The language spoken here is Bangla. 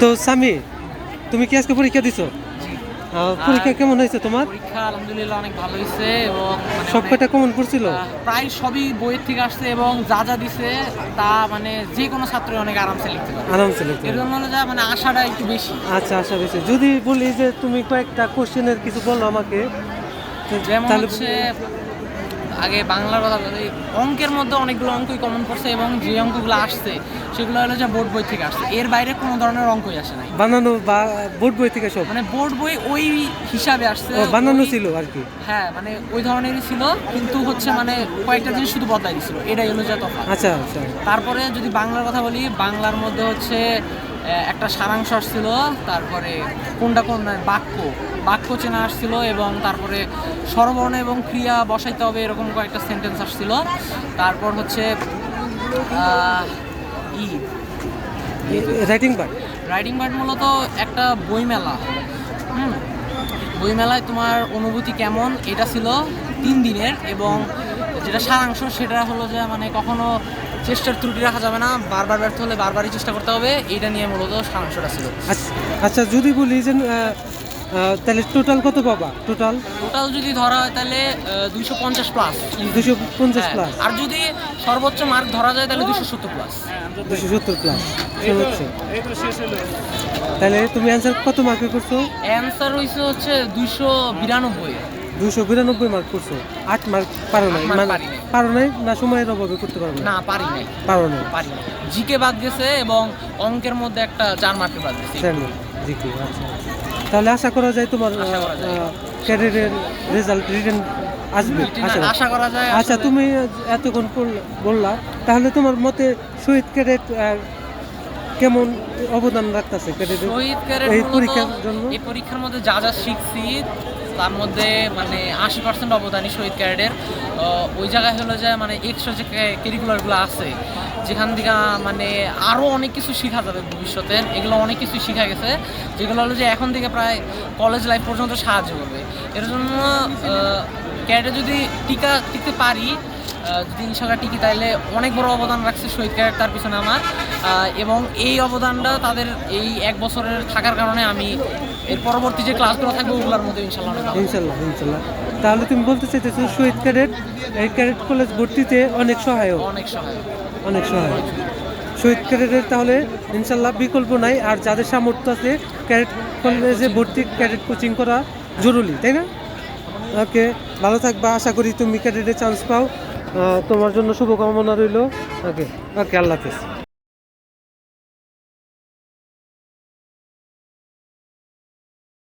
তো সামি তুমি কি আজকে পরীক্ষা দিছো? পরীক্ষা কেমন হয়েছে তোমার? পরীক্ষা আলহামদুলিল্লাহ অনেক ভালো হয়েছে এবং মানে সব কটা কেমন পড়ছিল প্রায় সবই বইয়ের থেকে আসছে এবং যা যা দিছে তা মানে যে কোনো ছাত্রই অনেক আরামসে লিখতে পারে আরামসে লিখতে এর জন্য যা মানে আশাটা একটু বেশি। আচ্ছা আচ্ছা বেশি। যদি বলি যে তুমি কয়েকটা কোশ্চেনের কিছু বলো আমাকে যেমন হচ্ছে আগে বাংলার কথা বলি অঙ্কের মধ্যে অনেকগুলো অঙ্কই কমন পড়ছে এবং যে অঙ্কগুলো আসছে সেগুলো হলো যে বোর্ড বই থেকে আসছে। এর বাইরে কোনো ধরনের অঙ্কই আসে নাই। বানানো বা বোর্ড বই থেকে সব? মানে বোর্ড বই ওই হিসাবে আসছে বানানো ছিল আর কি। হ্যাঁ মানে ওই ধরনেরই ছিল কিন্তু হচ্ছে মানে কয়েকটা জিনিস শুধু বদলাই দিছিল। এটাই হলো যে তফাৎ। আচ্ছা আচ্ছা। তারপরে যদি বাংলার কথা বলি বাংলার মধ্যে হচ্ছে একটা সারাংশ আসছিল তারপরে কোনটা কোন বাক্য। বাক্য চেনা আসছিল এবং তারপরে স্বরবর্ণ এবং ক্রিয়া বসাইতে হবে এরকম কয়েকটা সেন্টেন্স আসছিল। তারপর হচ্ছে ই। রাইটিং পার্ট রাইটিং বার্ড মূলত একটা বইমেলা। হুম বইমেলায় তোমার অনুভূতি কেমন এটা ছিল তিন দিনের এবং যেটা সারাংশ সেটা হলো যে মানে কখনো চেষ্টার ত্রুটি রাখা যাবে না বারবার ব্যর্থ হলে বারবারই চেষ্টা করতে হবে এটা নিয়ে মূলত সারাংশটা ছিল। আচ্ছা আচ্ছা যদি বলি যে তাহলে টোটাল কত পাবা? টোটাল টোটাল যদি ধরা হয় তাহলে দুইশো পঞ্চাশ প্লাস দুশো পঞ্চাশ প্লাস আর যদি সর্বোচ্চ মার্ক ধরা যায় তাহলে দুশো সত্তর প্লাস দুশো সত্তর প্লাস হচ্ছে তাহলে তুমি অ্যান্সার কত মার্কে করছ? অ্যান্সার হয়েছে হচ্ছে দুইশো বিরানব্বই। দুশো বিরানব্বই মার্ক করছ। আট মার্ক পারো নাই। মানে পারি নাই। পারো নাই না সময়ের অভাবে করতে পারো না পারি নাই। পারো নাই? পারি নাই। জিকে বাদ গেছে এবং অঙ্কের মধ্যে একটা চার মার্কের বাদ গেছে। জানি জি কি আচ্ছা তাহলে আশা করা যায় তোমার ক্যারিয়ারের রেজাল্ট রিটার্ন আসবে আশা আশা করা যায় আচ্ছা তুমি এতক্ষণ বললা। তাহলে তোমার মতে শহীদ ক্যাডেট কেমন অবদান রাখতেছে এই পরীক্ষার জন্য? এই পরীক্ষার মধ্যে যা যা শিখছি তার মধ্যে মানে আশি পার্সেন্ট অবদানই শহীদ ক্যারেটের ওই জায়গায় হলো যে মানে এক্সট্রা যে কেরিকুলারগুলো আছে যেখান থেকে মানে আরও অনেক কিছু শেখা যাবে ভবিষ্যতে। এগুলো অনেক কিছু শেখা গেছে যেগুলো হলো যে এখন থেকে প্রায় কলেজ লাইফ পর্যন্ত সাহায্য করবে। এর জন্য ক্যারেটে যদি টিকা টিকতে পারি যদি ইনশাল্লাহ টিকি তাইলে অনেক বড় অবদান রাখছে শহীদ ক্যারেট তার পিছনে আমার। এবং এই অবদানটা তাদের এই এক বছরের থাকার কারণে আমি এর পরবর্তী যে ক্লাসগুলো থাকবে ওগুলোর মধ্যে ইনশাল্লাহ ইনশাল্লাহ ইনশাল্লাহ। তাহলে তুমি বলতে চাইতেছো শহীদ ক্যাডেট এই ক্যাডেট কলেজ ভর্তিতে অনেক সহায়ক। অনেক সহায়ক। অনেক সহায়ক। শহীদ ক্যাডেটের তাহলে ইনশাল্লাহ বিকল্প নাই আর যাদের সামর্থ্য আছে ক্যাডেট কলেজে ভর্তি ক্যাডেট কোচিং করা জরুরি তাই না? ওকে ভালো থাকবা আশা করি তুমি ক্যাডেটে চান্স পাও। তোমার জন্য শুভকামনা রইল। ওকে ওকে আল্লাহ হাফিজ।